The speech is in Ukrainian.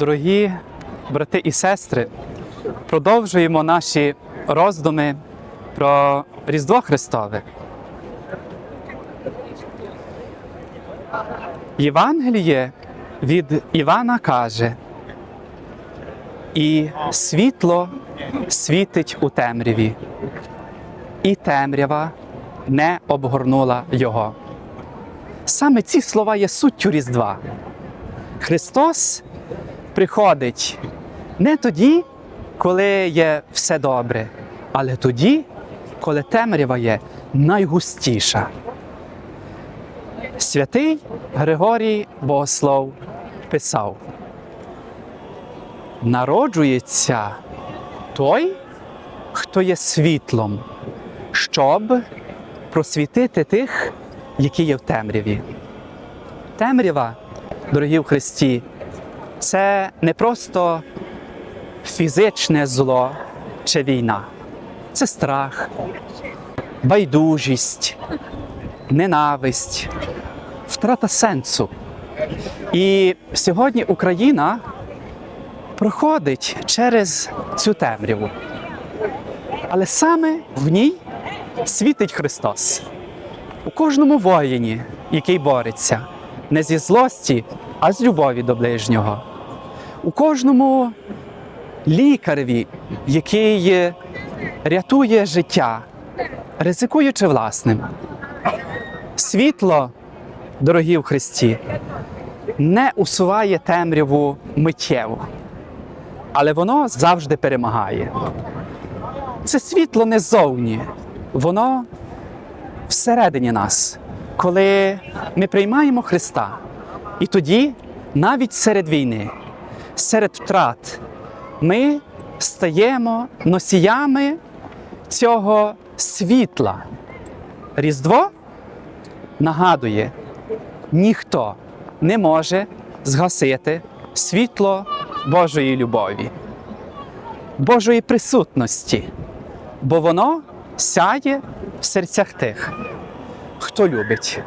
Дорогі брати і сестри, продовжуємо наші роздуми про Різдво Христове. Євангеліє від Івана каже, і світло світить у темряві, і темрява не обгорнула його. Саме ці слова є суттю Різдва. Христос приходить не тоді, коли є все добре, але тоді, коли темрява є найгустіша. Святий Григорій Богослов писав: народжується той, хто є світлом, щоб просвітити тих, які є в темряві. Темрява, дорогі в Христі, це не просто фізичне зло чи війна, це страх, байдужість, ненависть, втрата сенсу. І сьогодні Україна проходить через цю темряву. Але саме в ній світить Христос. У кожному воїні, який бореться, не зі злості, а з любові до ближнього. У кожному лікареві, який рятує життя, ризикуючи власним. Світло, дорогі в Христі, не усуває темряву миттєво, але воно завжди перемагає. Це світло не ззовні, воно всередині нас, коли ми приймаємо Христа. І тоді, навіть серед війни, серед втрат, ми стаємо носіями цього світла. Різдво нагадує, ніхто не може згасити світло Божої любові, Божої присутності, бо воно сяє в серцях тих, хто любить.